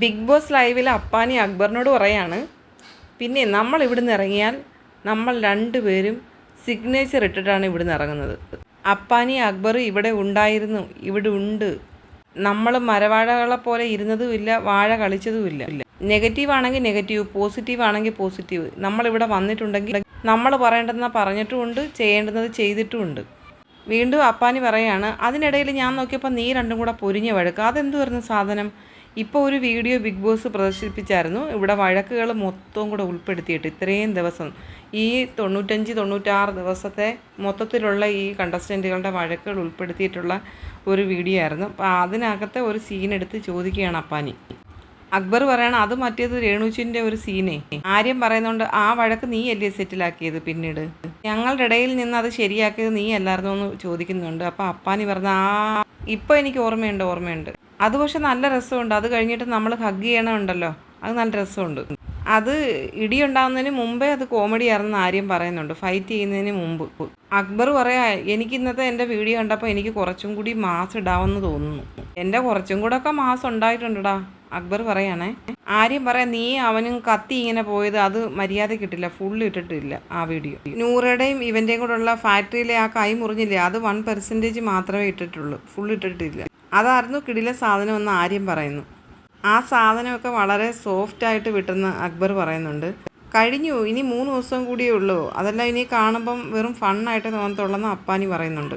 Big boss ലൈവിൽ അപ്പാനി അക്ബറിനോട് പറയാണ് പിന്നെ നമ്മൾ ഇവിടുന്ന് ഇറങ്ങിയാൽ നമ്മൾ രണ്ടുപേരും സിഗ്നേച്ചർ ഇട്ടിട്ടാണ് ഇവിടുന്ന് ഇറങ്ങുന്നത്. അപ്പാനി അക്ബർ ഇവിടെ ഉണ്ടായിരുന്നു ഇവിടെ ഉണ്ട്. നമ്മൾ മരവാഴകളെ പോലെ ഇരുന്നതുമില്ല വാഴ കളിച്ചതുമില്ല. നെഗറ്റീവ് ആണെങ്കിൽ നെഗറ്റീവ് പോസിറ്റീവ് ആണെങ്കിൽ പോസിറ്റീവ് നമ്മളിവിടെ വന്നിട്ടുണ്ടെങ്കിൽ നമ്മൾ പറയേണ്ടതെന്ന് പറഞ്ഞിട്ടുമുണ്ട് ചെയ്യേണ്ടുന്നത് ചെയ്തിട്ടുമുണ്ട്. വീണ്ടും അപ്പാനി പറയാണ് അതിനിടയിൽ ഞാൻ നോക്കിയപ്പോൾ നീ രണ്ടും കൂടെ പൊരിഞ്ഞ വഴക്ക്. അതെന്തു വരുന്ന സാധനം? ഇപ്പോൾ ഒരു വീഡിയോ ബിഗ് ബോസ് പ്രദർശിപ്പിച്ചായിരുന്നു. ഇവിടെ വഴക്കുകൾ മൊത്തവും കൂടെ ഉൾപ്പെടുത്തിയിട്ട് ഇത്രയും ദിവസം ഈ തൊണ്ണൂറ്റഞ്ച് തൊണ്ണൂറ്റാറ് ദിവസത്തെ മൊത്തത്തിലുള്ള ഈ കണ്ടസ്റ്റന്റുകളുടെ വഴക്കുകൾ ഉൾപ്പെടുത്തിയിട്ടുള്ള ഒരു വീഡിയോ ആയിരുന്നു. അപ്പോൾ അതിനകത്തെ ഒരു സീൻ എടുത്ത് ചോദിക്കുകയാണ് അപ്പാനി. അക്ബർ പറയണം അത് മറ്റേത് രേണുച്ചിന്റെ ഒരു സീനേ ആര്യം പറയുന്നുണ്ട് ആ വഴക്ക് നീ അല്ലേ സെറ്റിലാക്കിയത് പിന്നീട്? ഞങ്ങളുടെ ഇടയിൽ നിന്ന് അത് ശരിയാക്കിയത് നീ അല്ലായിരുന്നോ എന്ന് ചോദിക്കുന്നുണ്ട്. അപ്പോൾ അപ്പാനി പറഞ്ഞ ആ ഇപ്പോൾ എനിക്ക് ഓർമ്മയുണ്ട് ഓർമ്മയുണ്ട്. അത് പക്ഷെ നല്ല രസമുണ്ട്. അത് കഴിഞ്ഞിട്ട് നമ്മൾ ഹഗ് ചെയ്യണമുണ്ടല്ലോ. അത് നല്ല രസമുണ്ട്. അത് ഇടിയുണ്ടാകുന്നതിന് മുമ്പേ അത് കോമഡി ആണെന്ന് ആര്യം പറയുന്നുണ്ട്. ഫൈറ്റ് ചെയ്യുന്നതിന് മുമ്പ്. അക്ബർ പറയാ എനിക്ക് ഇന്നത്തെ എന്റെ വീഡിയോ കണ്ടപ്പോൾ എനിക്ക് കുറച്ചും കൂടി മാസ് ഇടാമെന്ന് തോന്നുന്നു. എന്റെ കുറച്ചും കൂടെ ഒക്കെ മാസ് ഉണ്ടായിട്ടുണ്ടടാ അക്ബർ പറയാണേ. ആര്യം പറയാം നീ അവനും കത്തി ഇങ്ങനെ പോയത് അത് മര്യാദ കിട്ടില്ല ഫുൾ ഇട്ടിട്ടില്ല ആ വീഡിയോ നൂറയുടെയും ഇവന്റെയും കൂടെ ഉള്ള ഫാക്ടറിയിലെ ആ കൈ മുറിഞ്ഞില്ലേ അത് വൺ പെർസെന്റേജ് മാത്രമേ ഇട്ടിട്ടുള്ളൂ ഫുൾ ഇട്ടിട്ടില്ല. അതായിരുന്നു കിടിലെ സാധനമെന്ന് ആര്യം പറയുന്നു. ആ സാധനമൊക്കെ വളരെ സോഫ്റ്റായിട്ട് വിട്ടെന്ന് അക്ബർ പറയുന്നുണ്ട്. കഴിഞ്ഞു ഇനി മൂന്ന് ദിവസം കൂടിയേ ഉള്ളൂ. അതെല്ലാം ഇനി കാണുമ്പം വെറും ഫണ്ണായിട്ട് തോന്നത്തുള്ളെന്ന് അപ്പാനി പറയുന്നുണ്ട്.